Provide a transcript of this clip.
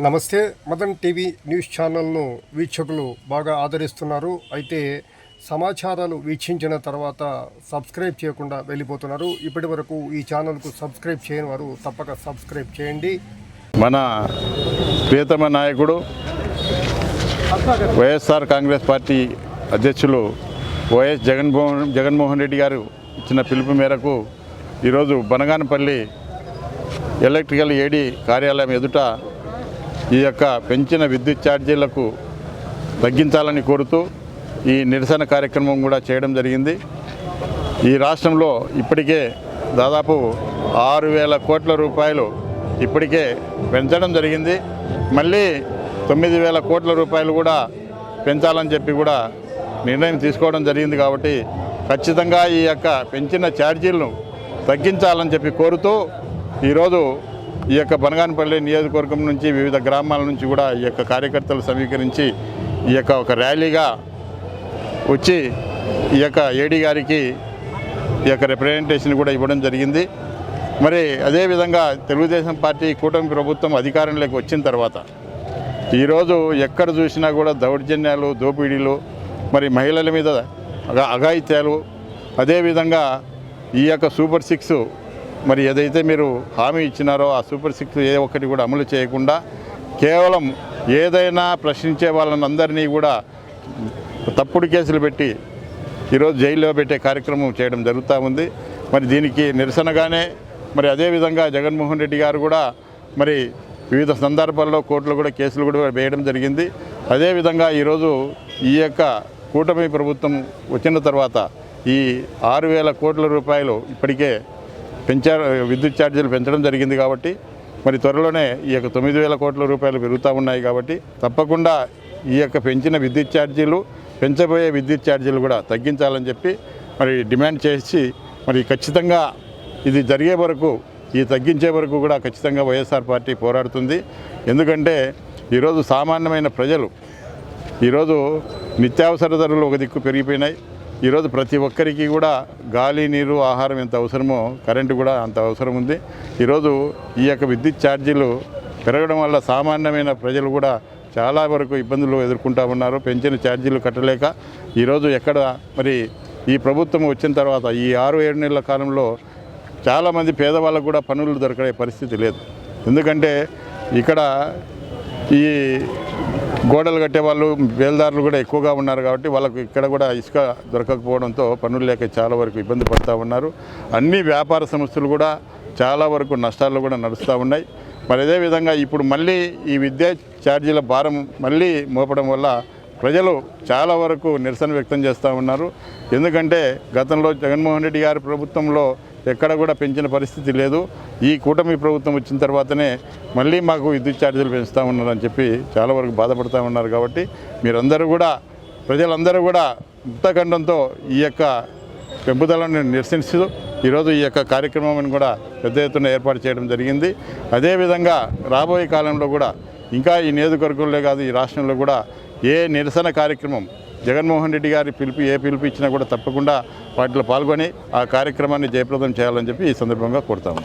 నమస్తే. Madan TV news ఛానల్ను వీక్షకులు బాగా ఆదరిస్తున్నారు. అయితే సమాచారాలు వీక్షించిన తర్వాత సబ్స్క్రైబ్ చేయకుండా వెళ్ళిపోతున్నారు. ఇప్పటి వరకు ఈ ఛానల్కు సబ్స్క్రైబ్ చేయని వారు తప్పక సబ్స్క్రైబ్ చేయండి. మన ప్రియతమ నాయకుడు వైఎస్ఆర్ కాంగ్రెస్ పార్టీ అధ్యక్షులు వైఎస్ జగన్మోహన్ జగన్మోహన్ రెడ్డి గారు ఇచ్చిన పిలుపు మేరకు ఈరోజు బనగానపల్లి ఎలక్ట్రికల్ ఏడీ కార్యాలయం ఎదుట ఈ యొక్క పెంచిన విద్యుత్ ఛార్జీలకు తగ్గించాలని కోరుతూ ఈ నిరసన కార్యక్రమం కూడా చేయడం జరిగింది. ఈ రాష్ట్రంలో ఇప్పటికే దాదాపు ఆరు వేల కోట్ల రూపాయలు ఇప్పటికే పెంచడం జరిగింది. మళ్ళీ తొమ్మిది వేల కోట్ల రూపాయలు కూడా పెంచాలని చెప్పి కూడా నిర్ణయం తీసుకోవడం జరిగింది కాబట్టి ఖచ్చితంగా ఈ యొక్క పెంచిన ఛార్జీలను తగ్గించాలని చెప్పి కోరుతూ ఈరోజు ఈ యొక్క బనగానపల్లి నియోజకవర్గం నుంచి వివిధ గ్రామాల నుంచి కూడా ఈ యొక్క కార్యకర్తలు సమీకరించి ఈ యొక్క ఒక ర్యాలీగా వచ్చి ఈ యొక్క ఏడీ గారికి ఈ యొక్క రిప్రజెంటేషన్ కూడా ఇవ్వడం జరిగింది. మరి అదేవిధంగా తెలుగుదేశం పార్టీ కూటమి ప్రభుత్వం అధికారంలోకి వచ్చిన తర్వాత ఈరోజు ఎక్కడ చూసినా కూడా దౌర్జన్యాలు దోపిడీలు మరి మహిళల మీద అగా అఘాయిత్యాలు అదేవిధంగా ఈ యొక్క సూపర్ సిక్స్ మరి ఏదైతే మీరు హామీ ఇచ్చినారో ఆ సూపర్ సిక్స్ ఏ ఒక్కటి కూడా అమలు చేయకుండా కేవలం ఏదైనా ప్రశ్నించే వాళ్ళని అందరినీ కూడా తప్పుడు కేసులు పెట్టి ఈరోజు జైల్లో పెట్టే కార్యక్రమం చేయడం జరుగుతూ ఉంది. మరి దీనికి నిరసనగానే మరి అదేవిధంగా జగన్మోహన్ రెడ్డి గారు కూడా మరి వివిధ సందర్భాల్లో కోర్టులో కూడా కేసులు కూడా వేయడం జరిగింది. అదేవిధంగా ఈరోజు ఈ యొక్క కూటమి ప్రభుత్వం వచ్చిన తర్వాత ఈ ఆరు వేల కోట్ల రూపాయలు ఇప్పటికే పెంచారు విద్యుత్ ఛార్జీలు పెంచడం జరిగింది కాబట్టి మరి త్వరలోనే ఈ యొక్క తొమ్మిది వేల కోట్ల రూపాయలు పెరుగుతూ ఉన్నాయి కాబట్టి తప్పకుండా ఈ యొక్క పెంచిన విద్యుత్ ఛార్జీలు పెంచబోయే విద్యుత్ ఛార్జీలు కూడా తగ్గించాలని చెప్పి మరి డిమాండ్ చేసి మరి ఖచ్చితంగా ఇది జరిగే వరకు ఈ తగ్గించే వరకు కూడా ఖచ్చితంగా వైఎస్ఆర్ పార్టీ పోరాడుతుంది. ఎందుకంటే ఈరోజు సామాన్యమైన ప్రజలు ఈరోజు నిత్యావసర ధరలు ఒక దిక్కు పెరిగిపోయినాయి. ఈరోజు ప్రతి ఒక్కరికి కూడా గాలి నీరు ఆహారం ఎంత అవసరమో కరెంటు కూడా అంత అవసరం ఉంది. ఈరోజు ఈ యొక్క విద్యుత్ ఛార్జీలు పెరగడం వల్ల సామాన్యమైన ప్రజలు కూడా చాలా వరకు ఇబ్బందులు ఎదుర్కొంటూ ఉన్నారు. పెంచిన ఛార్జీలు కట్టలేక ఈరోజు ఎక్కడ మరి ఈ ప్రభుత్వం వచ్చిన తర్వాత ఈ ఆరు ఏడు నెలల కాలంలో చాలామంది పేదవాళ్ళకు కూడా పనులు దొరకడే పరిస్థితి లేదు. ఎందుకంటే ఇక్కడ ఈ గోడలు కట్టే వాళ్ళు బేల్దారులు కూడా ఎక్కువగా ఉన్నారు కాబట్టి వాళ్ళకు ఇక్కడ కూడా ఇసుక దొరకకపోవడంతో పనులు లేక చాలా వరకు ఇబ్బంది పడుతూ ఉన్నారు. అన్ని వ్యాపార సంస్థలు కూడా చాలా వరకు నష్టాలు కూడా నడుస్తూ ఉన్నాయి. మరి అదేవిధంగా ఇప్పుడు మళ్ళీ ఈ విద్యా ఛార్జీల భారం మళ్ళీ మోపడం వల్ల ప్రజలు చాలా వరకు నిరసన వ్యక్తం చేస్తూ ఉన్నారు. ఎందుకంటే గతంలో జగన్మోహన్ రెడ్డి గారి ప్రభుత్వంలో ఎక్కడ కూడా పెంచిన పరిస్థితి లేదు. ఈ కూటమి ప్రభుత్వం వచ్చిన తర్వాతనే మళ్ళీ మాకు విద్యుత్ ఛార్జీలు పెంచుతూ ఉన్నారని చెప్పి చాలా వరకు బాధపడుతూ ఉన్నారు కాబట్టి మీరందరూ కూడా ప్రజలందరూ కూడా ముక్తఖండంతో ఈ యొక్క పెంపుదలను నిరసిస్తూ ఈరోజు ఈ యొక్క కార్యక్రమాన్ని కూడా పెద్ద ఎత్తున ఏర్పాటు చేయడం జరిగింది. అదేవిధంగా రాబోయే కాలంలో కూడా ఇంకా ఈ నియోజకవర్గంలో కాదు ఈ రాష్ట్రంలో కూడా ఏ నిరసన కార్యక్రమం జగన్మోహన్ రెడ్డి గారి పిలుపు ఏ పిలుపు ఇచ్చినా కూడా తప్పకుండా వాటిలో పాల్గొని ఆ కార్యక్రమాన్ని జయప్రదం చేయాలని చెప్పి ఈ సందర్భంగా కోరుతాము.